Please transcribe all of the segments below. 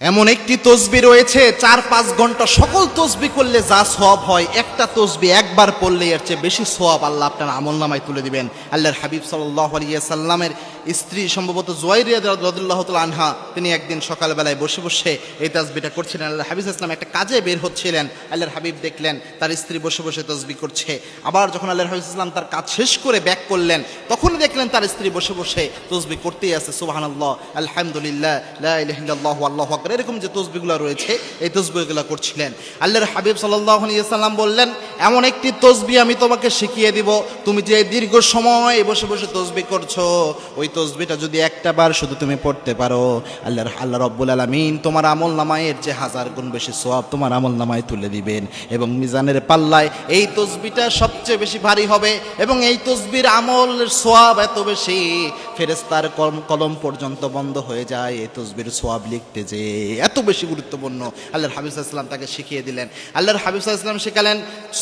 এমন একটি তসবি রয়েছে, চার পাঁচ ঘণ্টা সকল তসবি করলে যা সোয়াব হয়, একটা তসবি একবার পড়লে এর চেয়ে বেশি সোয়াব আল্লাহ আপনার আমল নামায় তুলে দিবেন। আল্লাহর হাবিব সাল্লাহ আলিয়া সাল্লামের স্ত্রী সম্ভবত জোয়াইরিয়া রদুল্লাহ আনহা, তিনি একদিন সকালবেলায় বসে বসে এই তাজবিটা করছিলেন। আল্লাহ হাবিব ইসলাম একটা কাজে বের হচ্ছিলেন। আল্লাহর হাবিব দেখলেন, তার স্ত্রী বসে বসে তসবি করছে। আবার যখন আল্লাহর হাবিব ইসলাম তার কাজ শেষ করে ব্যাক করলেন তখন দেখলেন তার স্ত্রী বসে বসে তসবি করতেই আছে। সুবহানাল্লাহ, আলহামদুলিল্লাহ, লা ইলাহা ইল্লাল্লাহু এরকম যে তসবিগুলো রয়েছে, এই তসবিগুলো করছিলেন। আল্লাহর হাবিব সাল্লাল্লাহু আলাইহি সাল্লাম বললেন এমন একটি তসবি আমি তোমাকে শিখিয়ে দিব। তুমি যে দীর্ঘ সময় বসে বসে তসবি করছ, ওই তসবিটা যদি একটা বার শুধু তুমি পড়তে পারো। আল্লাহর, আল্লাহ রব্বুল আলামিন তোমার আমল নামায়ের যে হাজার গুণ বেশি সওয়াব তোমার আমল নামায় তুলে দিবেন এবং মিজানের পাল্লায় এই তসবিটা সবচেয়ে বেশি ভারী হবে এবং এই তসবির আমল সোয়াব এত বেশি ফেরেস্তার কলম কলম পর্যন্ত বন্ধ হয়ে যায়, এই তসবির সোয়াব লিখতে যে এত বেশি গুরুত্বপূর্ণ। আল্লাহর হাবিব ইসলাম তাকে শিখিয়ে দিলেন। আল্লাহর হাবিব ইসলাম শেখালেন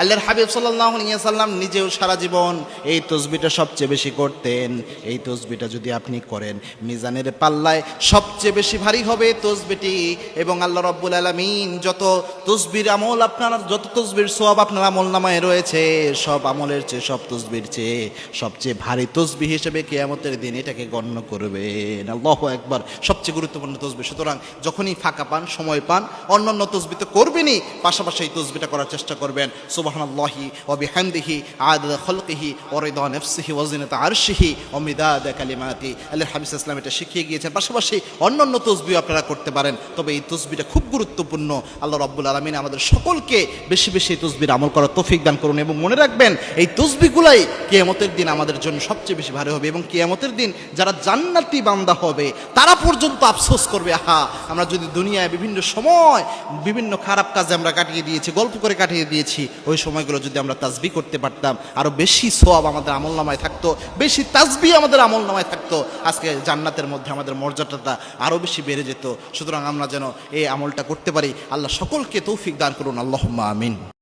আল্লাহর হাবিব সাল্লাম নিজেও সারা জীবন এই তসবিটা সবচেয়ে বেশি করতেন। এই তসবিটা যদি আপনি করেন, মিজানের পাল্লায় সবচেয়ে বেশি ভারী হবে তসবিটি এবং আল্লাহ রব্বুল আলামিন যত তসবির আমল আপনার, যত তসবির সব আপনার আমল নামায় রয়েছে, সব আমলের চেয়ে সব তসবির চেয়ে সবচেয়ে ভারী তসবি হিসেবে কেয়ামতের দিন এটাকে গণ্য করবেন। আল্লাহ একবার সবচেয়ে গুরুত্বপূর্ণ তসবি সুতরাং যখনই ফাঁকা পান, সময় পান, অন্যান্য তসবি তো করবেনই, পাশাপাশি এই তসবিটা করার চেষ্টা করবেন। সুবহানাল্লাহি ওয়া বিহামদিহি আদাদা খলকিহি ওয়া রিদা নাফসিহি আরশিহি ওয়া মিদাদা কালিমাতি। আল্লাহর হাবিব ইসলাম এটা শিখিয়ে গিয়েছেন। পাশাপাশি অন্যান্য তসবিও আপনারা করতে পারেন। তবে এই তসবিটা খুব গুরুত্বপূর্ণ। আল্লাহ রব্বুল আলমিন আমাদের সকলকে বেশি বেশি এই তসবির আমল করার তৌফিক দান করুন এবং মনে রাখবেন, এই তসবিগুলাই কেয়ামতের দিন আমাদের জন্য সবচেয়ে বেশি ভালো হবে এবং কেয়ামতের দিন যারা জান্নাতি বান্দা হবে, তারা পর্যন্ত আফসোস করবে, আহা! আমরা যদি দুনিয়ায় বিভিন্ন সময় বিভিন্ন খারাপ কাজে আমরা কাটিয়ে দিয়েছি, গল্প করে কাটিয়ে দিয়েছি, ওই সময়গুলো যদি আমরা তাজবি করতে পারতাম আরও বেশি সোয়াব আমাদের আমল নামায় থাকতো, বেশি তাজবি আমাদের আমল নামায় থাকতো, আজকে জান্নাতের মধ্যে আমাদের মর্যাদাটা আরও বেশি বেড়ে যেত। সুতরাং আমরা যেন এই আমলটা করতে পারি। আল্লাহ সকলকে তৌফিক দান করুন। আল্লাহ আমিন।